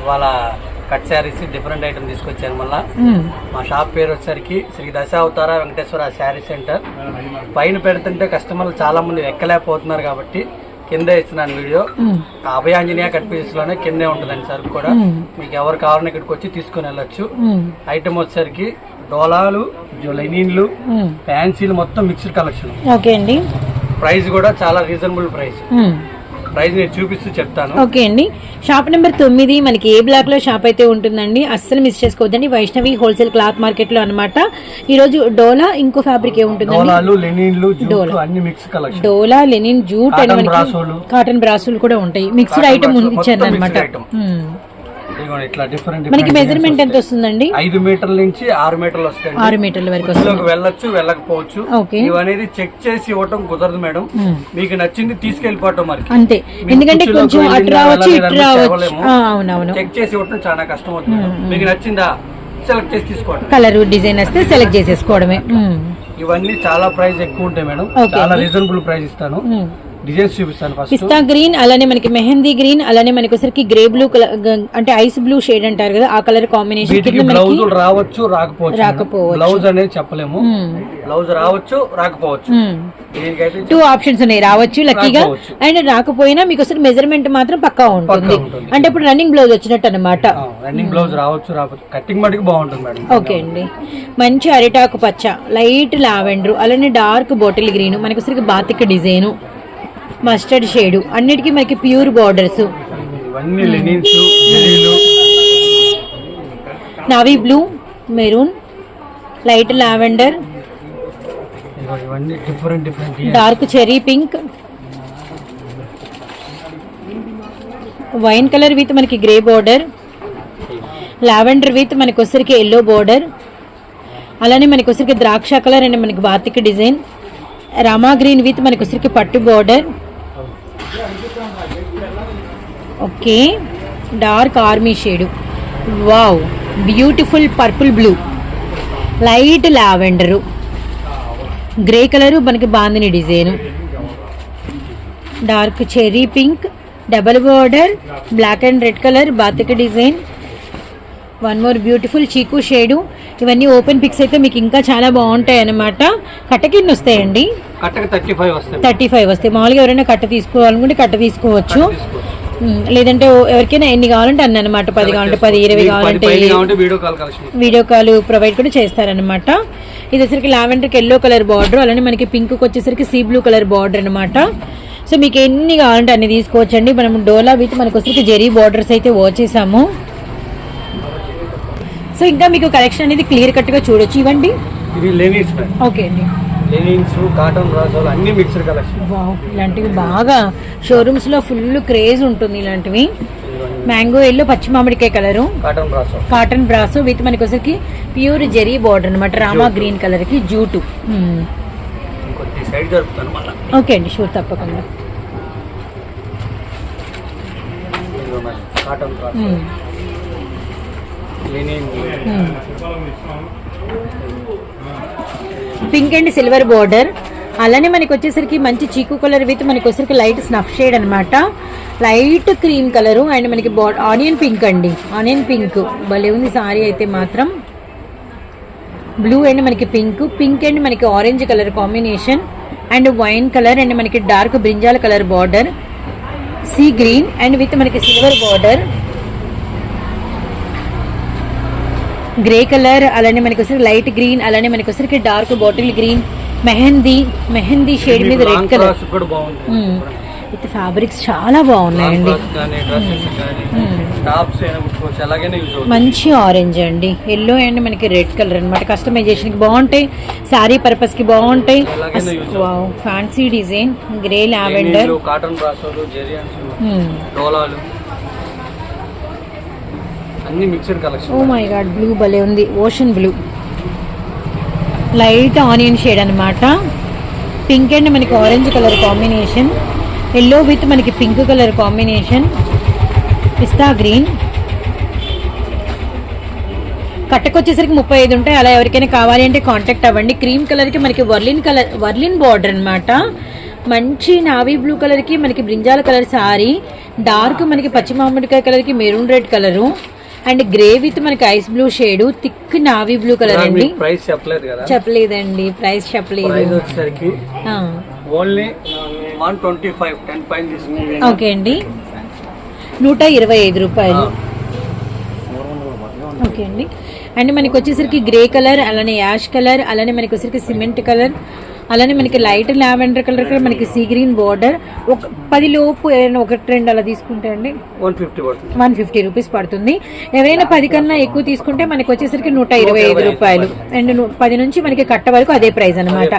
ఇవాళ cut saris different item తీసుకొచ్చాను మళ్ళా. మా షాప్ పేరు వచ్చేసరికి శ్రీ దశావతార వెంకటేశ్వర శారీ సెంటర్. పైన పెడుతుంటే కస్టమర్లు చాలా మంది ఎక్కలేకపోతున్నారు కాబట్టి కింద ఇస్తున్నాను వీడియో. అభయాంజనేయ కట్ పీస్లోనే కిందే ఉంటుందండి సరుకు కూడా. మీకు ఎవరు కావాలని ఇక్కడికి వచ్చి తీసుకుని వెళ్ళొచ్చు. ఐటమ్ వచ్చేసరికి డోలాలు లెనిన్లు ఫ్యాన్సీలు మొత్తం మిక్స్డ్ కలెక్షన్ ఓకే అండి. ప్రైస్ కూడా చాలా రీజనబుల్ ప్రైస్ ప్రైస్ నేను చూపిస్తూ చెప్తాను. ఓకే అండి. షాప్ నెంబర్ తొమ్మిది మనకి ఏ బ్లాక్లో షాప్ అయితే ఉంటుందండి అస్సలు మిస్ చేసుకోవద్దండి. వైష్ణవి హోల్సేల్ క్లాత్ మార్కెట్లో అనమాట ఈ రోజు డోలా ఇంకో ఫ్యాబ్రిక్ కలెక్షన్ డోలా. లెనిన్ జూట్ కాటన్ బ్రాసోలు. కూడా ఉంటాయి. మిక్స్డ్ ఐటమ్ ఇచ్చారు అనమాట ఇట్లా డిఫరెంట్ మనకి మెజర్మెంట్ ఎంత వస్తుందండి ఐదు మీటర్ల నుంచి ఆరు మీటర్లు వస్తాయి ఆరు మీటర్ల వరకు వస్తుంది. వెళ్ళొచ్చు వెళ్ళకపోవచ్చు. ఓకే. ఇవనేది చెక్ చేసి ఇవ్వటం కుదరదు మేడం. మీకు నచ్చింది తీసుకెళ్ళిపోవటం మరి. అంతే. ఎందుకంటే కొంచెం అటు రావచ్చు ఇటు రావచ్చు. అవునవును. చెక్ చేసి ఇవ్వటం చాలా కష్టం అవుతుంది. మీకు నచ్చిందా? సెలెక్ట్ చేసి తీసుకోండి కలర్ డిజైన్ వస్తే సెలెక్ట్ చేసేసుకోవడమే. ఇవన్నీ చాలా ప్రైస్ ఎక్కువ ఉంటాయి మేడం. చాలా రీజనబుల్ ప్రైస్ ఇస్తాను. డిజైన్స్ చూపిస్తాను ఫస్ట్ పిస్తా గ్రీన్ అలానే మనకి మెహందీ గ్రీన్ అలానే మనకి ఒకసారికి గ్రే బ్లూ కలర్ అంటే ఐస్ బ్లూ షేడ్ అంటారు కదా ఆ కలర్ కాంబినేషన్ వీటికి బ్లౌజులు రావచ్చు రాకపోవచ్చు. రాకపోవచ్చు. బ్లౌజ్ అనేది చెప్పలేము. బ్లౌజ్ రావచ్చు రాకపోవచ్చు. టూ ఆప్షన్స్ ఉన్నాయి. రావచ్చు లక్కీగా. రాకపోవచ్చు. అండ్ రాకపోయినా మీకు ఒకసారి మెజర్మెంట్ మాత్రం పక్కా ఉంటుంది. అంటే ఇప్పుడు రన్నింగ్ బ్లౌజ్ వచ్చినట్టు అనమాట రన్నింగ్ బ్లౌజ్ రావచ్చు రావచ్చు కటింగ్ మటుకు బాగుంటుంది మేడం. ఓకే అండి. మంచి అరిటాకు పచ్చ లైట్ లావెండర్ అలానే డార్క్ బాటిల్ గ్రీన్ మనకి ఒకసారికి బాతిక్ డిజైన్. Mustard shade. అన్నిటికీ మనకి pure borders. Navy blue maroon light lavender. Dark cherry pink. Wine colour with మనకి గ్రే బార్డర్. లావెండర్ విత్ మనకి వచ్చరికి ఎల్లో బార్డర్. అలానే మనకి వచ్చరికి ద్రాక్ష కలర్ అండ్ మనకి batik design. Rama green with మనకి వచ్చరికి పట్టు border. Okay. Dark army shade. Wow. Beautiful purple blue. Light lavender. Grey colour మనకి bandhani design. Dark cherry pink. Double border. Black and red colour batik design. One more beautiful chikoo shade. ఇవన్నీ open pics అయితే మీకు ఇంకా చాలా బాగుంటాయి అన్నమాట. కట్టకిన్ని వస్తాయండి? Thirty five వస్తాయి. మామూలుగా ఎవరైనా కట్ట తీసుకోవాలనుకుంటే కట్ట తీసుకోవచ్చు. లేదంటే ఎవరికైనా ఎన్ని కావాలంటే అన్ని అనమాట పది కావాలంటే పది ఇరవై కావాలంటే వీడియో కాల్ ప్రొవైడ్ కూడా చేస్తారనమాట ఇది వచ్చరికి లావెండర్కి ఎల్లో కలర్ బార్డర్ అలానే మనకి పింక్కి వచ్చేసరికి సీ బ్లూ కలర్ బార్డర్ అనమాట సో మీకు ఎన్ని కావాలంటే అన్ని తీసుకోవచ్చండి. మనం డోలా విత్ మనకు వచ్చరికి జెరీ బార్డర్స్ అయితే వచ్చేసాము. సో ఇంకా మీకు కలెక్షన్ అనేది క్లియర్ కట్గా చూడొచ్చు. ఇవ్వండి. ఓకే అండి. లెనిన్స్ కాటన్ రాజోలు అన్ని మిక్స్డ్ కలెక్షన్ వావ్ ఇలాంటివి బాగా షోరూమ్స్లో ఫుల్ క్రేజ్ ఉంటుంది ఇలాంటివి. మ్యాంగో ఎల్లో పచ్చి మామిడికాయ కలరు కాటన్ రాసో కాటన్ బ్రాసో విత్ మనకి వచ్చరికి ప్యూర్ జెరీ బార్డర్ అనమాట రామా గ్రీన్ కలర్కి జూటు ఓకే అండి షూర్ తప్పకుండా. కాటన్ రాసో మ్మ్. Linen hmm. Pink and silver border. అలానే మనకి వచ్చేసరికి మంచి చీకు కలర్ విత్ మనకి వచ్చేసరికి లైట్ స్నఫ్ షేడ్ అనమాట లైట్ క్రీమ్ కలరు అండ్ మనకి ఆనియన్ పింక్ అండి. Onion pink. భలే ఉంది సారీ అయితే మాత్రం. బ్లూ అండ్ మనకి పింక్. పింక్ అండ్ మనకి orange colour combination. And wine colour and మనకి dark brinjal colour border. Sea green and with మనకి సిల్వర్ బార్డర్. గ్రే కలర్ అలానే మనకి వచ్చరికి లైట్ గ్రీన్ అలానే మనకి వచ్చరికి dark bottle green mehndi mehndi shade మీద రెడ్ కలర్ విత్ ఫ్యాబ్రిక్స్ చాలా బాగున్నాయండి. యూజ్ అవుతుంది. మంచి ఆరెంజ్ అండి. ఎల్లో అండ్ మనకి రెడ్ కలర్ అనమాట కస్టమైజేషన్కి బాగుంటాయి. శారీ పర్పస్కి బాగుంటాయి. Fancy design grey lavender cotton అన్ని mixed collection. Oh my god blue భలే ఉంది. Ocean blue light onion shade అనమాట పింక్ అండ్ మనకి orange colour combination yellow with మనకి pink colour combination pista green కట్టకొచ్చేసరికి ముప్పై ఐదు ఉంటాయి. అలా ఎవరికైనా కావాలి అంటే కాంటాక్ట్ అవ్వండి. క్రీమ్ కలర్కి మనకి వర్లిన్ కలర్ వర్లిన్ బార్డర్ అనమాట మంచి నావీ బ్లూ కలర్కి మనకి బ్రింజాల కలర్ సారీ డార్క్ మనకి పచ్చి మామిడికాయ కలర్కి maroon red colour and grey with మనకి ice blue shade thick navy blue colour అండి. ప్రైస్ చెప్పలేదు కదా. చెప్పలేదండి ప్రైస్ చెప్పలేదు. ప్రైస్ వచ్చేసరికి only one twenty five ten పైన ఓకే అండి. నూట ఇరవై ఐదు రూపాయలు. ఓకే అండి. అండ్ మనకి వచ్చేసరికి గ్రే కలర్ అలానే యాష్ కలర్ అలానే మనకి వచ్చేసరికి సిమెంట్ కలర్. అలానే మనకి లైట్ లావెండర్ కలర్ కూడా మనకి సీ గ్రీన్ బార్డర్. ఒక పది లోపు ఏదైనా ఒకటి రెండు అలా తీసుకుంటే అండి? వన్ ఫిఫ్టీ రూపీస్ పడుతుంది. ఎవరైనా పది కన్నా ఎక్కువ తీసుకుంటే మనకి వచ్చేసరికి నూట ఇరవై ఐదు రూపాయలు. అండ్ పది నుంచి మనకి కట్ట వరకు అదే ప్రైస్ అనమాట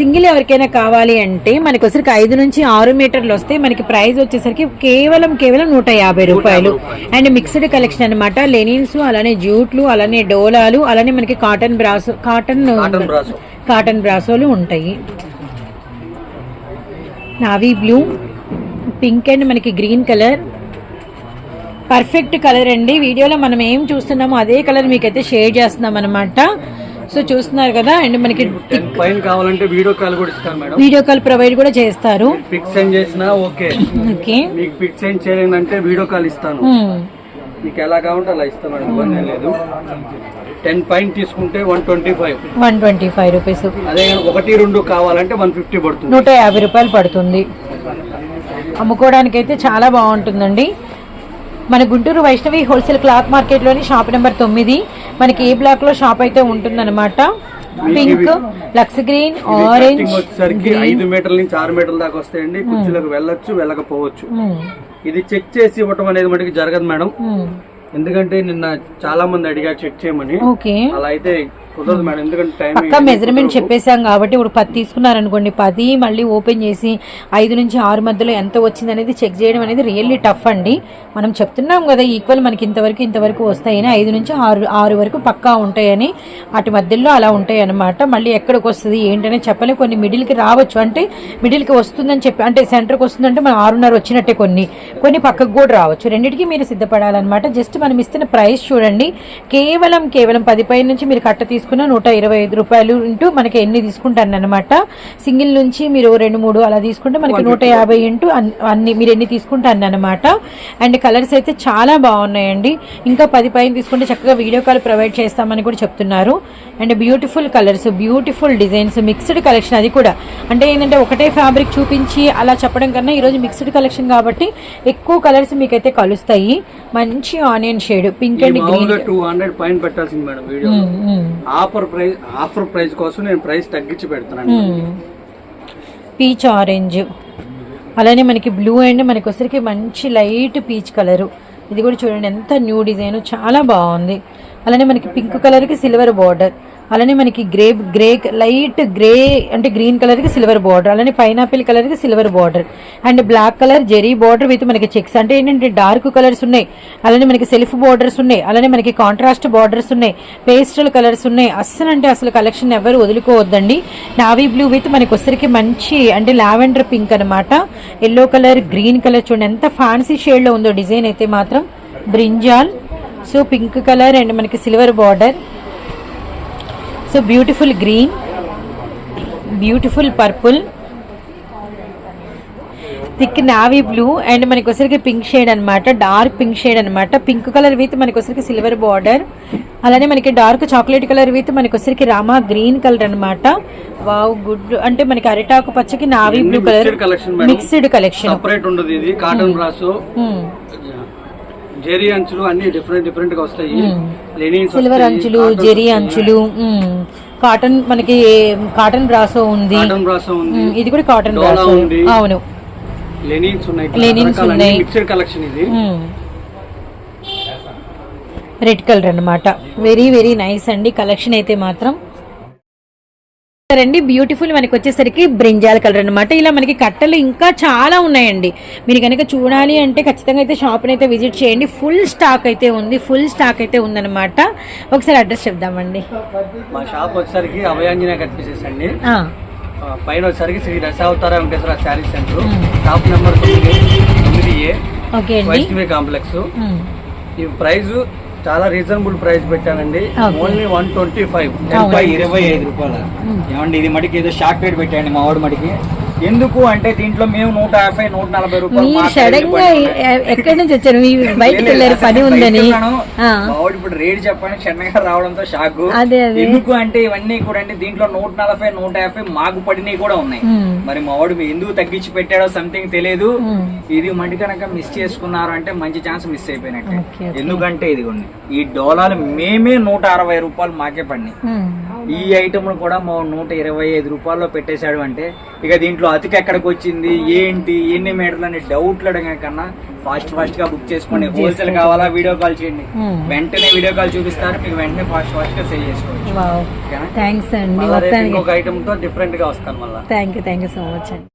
సింగిల్ ఎవరికైనా కావాలి అంటే మనకి వచ్చరికి ఐదు నుంచి ఆరు మీటర్లు వస్తే మనకి ప్రైస్ వచ్చేసరికి కేవలం కేవలం నూట యాభై రూపాయలు. అండ్ మిక్స్డ్ కలెక్షన్ అనమాట లెనిన్స్ అలానే జూట్లు అలానే డోలాలు అలానే మనకి cotton brass cotton cotton brasso cotton బ్రాసోలు ఉంటాయి. నావీ బ్లూ పింక్ అండ్ మనకి గ్రీన్ కలర్. పర్ఫెక్ట్ కలర్ అండి. వీడియోలో మనం ఏం చూస్తున్నామో అదే కలర్ మీకైతే షేర్ చేస్తున్నాం అనమాట సో చూస్తున్నారు కదా అండ్ మనకి పైన కావాలంటే వీడియో కాల్ కూడా ఇస్తాను మేడం. వీడియో కాల్ ప్రొవైడ్ కూడా చేస్తారు. పిక్ సెండ్ చేసినా ఓకే. ఓకే. మీకు పిక్ సెండ్ చేయలేదంటే వీడియో కాల్ ఇస్తాను. మీకు ఎలా కావాలంటే అలా ఇస్తాను ఇబ్బంది లేదు. టెన్ పైన తీసుకుంటే one twenty five. One twenty five rupees. అదే ఒకటి రెండు కావాలంటే వన్ ఫిఫ్టీ పడుతుంది. నూట యాభై రూపాయలు పడుతుంది. అమ్ముకోవడానికి అయితే చాలా బాగుంటుందండి. మన గుంటూరు వైష్ణవి హోల్సేల్ క్లాత్ మార్కెట్లోని షాప్ నెంబర్ తొమ్మిది. మనకి ఏ బ్లాక్లో షాప్ అయితే ఉంటుందన్నమాట? పింక్ లక్స్ గ్రీన్ ఆరెంజ్ వచ్చేసరికి ఐదు మీటర్ల నుంచి ఆరు మీటర్ల దాకా వస్తాయండి. కుర్చీలకు వెళ్ళొచ్చు వెళ్ళకపోవచ్చు. ఇది చెక్ చేసి ఇవ్వటం అనేది మటుకు జరగదు మేడం. ఎందుకంటే నిన్న చాలా మంది అడిగారు చెక్ చేయమని. అలా అయితే పక్కా మెజర్మెంట్ చెప్పేశాం కాబట్టి ఇప్పుడు పది తీసుకున్నారనుకోండి పది మళ్ళీ ఓపెన్ చేసి ఐదు నుంచి ఆరు మధ్యలో ఎంత వచ్చింది అనేది చెక్ చేయడం అనేది రియల్లీ టఫ్ అండి. మనం చెప్తున్నాం కదా ఈక్వల్ మనకి ఇంతవరకు ఇంతవరకు వస్తాయని ఐదు నుంచి ఆరు ఆరు వరకు పక్కా ఉంటాయని అటు మధ్యలో అలా ఉంటాయి అనమాట మళ్ళీ ఎక్కడికి వస్తుంది ఏంటనే చెప్పలే. కొన్ని మిడిల్కి రావచ్చు అంటే మిడిల్కి వస్తుందని చెప్పి అంటే సెంటర్కి వస్తుందంటే మనం ఆరున్నర వచ్చినట్టే కొన్ని. కొన్ని పక్కకు కూడా రావచ్చు. రెండింటికి మీరు సిద్ధపడాలన్నమాట. జస్ట్ మనం ఇస్తున్న ప్రైస్ చూడండి. కేవలం కేవలం పది పై నుంచి మీరు కట్ట తీసుకున్న నూట ఇరవై ఐదు రూపాయలు ఇంటూ మనకి ఎన్ని తీసుకుంటాను అనమాట సింగిల్ నుంచి మీరు రెండు మూడు అలా తీసుకుంటే మనకి నూట యాభై ఇంటూ అన్- అన్ని మీరు ఎన్ని తీసుకుంటాను అనమాట అండ్ కలర్స్ అయితే చాలా బాగున్నాయండి. ఇంకా పది పైన తీసుకుంటే చక్కగా వీడియో కాల్ ప్రొవైడ్ చేస్తామని కూడా చెప్తున్నారు. And beautiful colours beautiful designs mixed collection అది కూడా. అంటే ఏంటంటే ఒకటే ఫ్యాబ్రిక్ చూపించి అలా చెప్పడం కన్నా ఈరోజు మిక్స్డ్ కలెక్షన్ కాబట్టి ఎక్కువ కలర్స్ మీకైతే కలుస్తాయి. మంచి onion shade pink and green. Two hundred పైన పెట్టాల్సింది madam video. Offer price offer price కోసం నేను ప్రైస్ తగ్గించి పెడుతున్నాను. Peach orange. అలానే మనకి బ్లూ అండ్ మనకి వచ్చరికి మంచి లైట్ పీచ్ కలరు. ఇది కూడా చూడండి ఎంత న్యూ డిజైన్ చాలా బాగుంది. అలానే మనకి పింక్ కలర్కి సిల్వర్ బార్డర్. అలానే మనకి గ్రే గ్రే లైట్ గ్రే అంటే గ్రీన్ కలర్కి సిల్వర్ బార్డర్ అలానే పైనాపిల్ కలర్కి silver border and black colour zari border with మనకి చెక్స్ అంటే ఏంటంటే డార్క్ కలర్స్ ఉన్నాయి అలానే మనకి సెల్ఫ్ బార్డర్స్ ఉన్నాయి అలానే మనకి కాంట్రాస్ట్ బార్డర్స్ ఉన్నాయి పేస్టల్ కలర్స్ ఉన్నాయి అస్సలు అంటే అసలు కలెక్షన్ ఎవరు వదులుకోవద్దండి. నావీ బ్లూ విత్ మనకి వచ్చరికి మంచి అంటే లావెండర్ పింక్ అనమాట ఎల్లో కలర్ గ్రీన్ కలర్ చూడండి ఎంత ఫ్యాన్సీ షేడ్లో ఉందో డిజైన్ అయితే మాత్రం brinjal so pink colour and మనకి silver border. So beautiful green beautiful purple thick navy blue and మనకి వచ్చరికి పింక్ షేడ్ అన్నమాట డార్క్ పింక్ షేడ్ అన్నమాట. పింక్ కలర్ విత్ మనకి వచ్చరికి సిల్వర్ బార్డర్. అలానే మనకి డార్క్ చాక్లెట్ కలర్ విత్ మనకి వచ్చరికి రామా గ్రీన్ కలర్ అన్నమాట. వావ్ గుడ్ అంటే మనకి అరిటాకు పచ్చకి navy blue colour. Mixed collection madam mixed collection separate ఉండదు ఇది కాటన్ బ్రాసు జెరీ అంచులు అన్ని డిఫరెంట్ డిఫరెంట్గా వస్తాయి. సిల్వర్ అంచులు జెరీ అంచులు. కాటన్ మనకి కాటన్ బ్రాసో ఉంది. కాటన్ బ్రాసు ఉంది. ఇది కూడా కాటన్ బ్రాసో. అవును. లెనిన్స్ ఉన్నాయి. లెనిన్స్ ఉన్నాయి. మిక్స్డ్ కలెక్షన్ ఇది. రెడ్ కలర్ అన్నమాట. వెరీ వెరీ నైస్ అండి. కలెక్షన్ అయితే మాత్రం. రండి బ్యూటిఫుల్ మనకి వచ్చేసరికి బ్రింజాల్ కలర్ అన్నమాట. ఇలా మనకి కట్టలు ఇంకా చాలా ఉన్నాయండి. మీరు కనుక చూడాలి అంటే ఖచ్చితంగా అయితే షాప్ని అయితే విజిట్ చేయండి. ఫుల్ స్టాక్ అయితే ఉంది. ఫుల్ స్టాక్ అయితే ఉందన్నమాట. ఒకసారి అడ్రస్ చెప్దామండి. మా షాప్ వచ్చేసరికి అభయాంజనేయ కనిపిసేసి అండి. పైన వచ్చేసరికి Shri Dasavatara Venkateswara sari centre. Shop number తొమ్మిది ఏ ఓకే అండి. కాంప్లెక్స్. ఈ ప్రైస్ చాలా రీజనబుల్ ప్రైస్ పెట్టానండి. Only one twenty five. ఇరవై ఐదు రూపాయలు. ఏమండి ఇది మటుకి ఏదో షాక్ రేట్ పెట్టండి మా వాడు మటుకి. ఎందుకు అంటే దీంట్లో మేము నూట యాభై నూట నలభై రూపాయలు సడన్గా ఎక్కడి నుంచి వచ్చారు? బయటకు లేదు, వెళ్ళారు పని ఉందని. ఇప్పుడు రేట్ చెప్పని క్షణంగా రావడంతో షాక్. ఎందుకు అంటే ఇవన్నీ కూడా అంటే దీంట్లో నూట నలభై నూట యాభై మాకు పడినవి కూడా ఉన్నాయి. మరి మా వాడు ఎందుకు తగ్గించి పెట్టాడో సంథింగ్ తెలియదు. ఇది మడి కనుక మిస్ చేసుకున్నారు అంటే మంచి ఛాన్స్ మిస్ అయిపోయినట్టే. ఎందుకంటే ఇదిగోండి ఈ డోలాలు మేమే నూట అరవై రూపాయలు మాకే పడినాయి. ఈ ఐటమ్ కూడా మా నూట ఇరవై ఐదు రూపాయల్లో పెట్టేశాడు అంటే ఇక దీంట్లో అతికి ఎక్కడికి వచ్చింది ఏంటి? ఎన్ని మీటర్లు అనే డౌట్లు అడగ కన్నా ఫాస్ట్ ఫాస్ట్గా బుక్ చేసుకోండి హోల్సేల్ కావాలా? వీడియో కాల్ చేయండి. Hmm. వెంటనే వీడియో కాల్ చూపిస్తారు. మీకు వెంటనే ఫాస్ట్ ఫాస్ట్గా సేవ్ చేసుకోవచ్చు? థ్యాంక్స్ అండి. ఇంకొక ఐటమ్తో డిఫరెంట్గా వస్తాను మళ్ళీ. Thank you thank you so much అండి.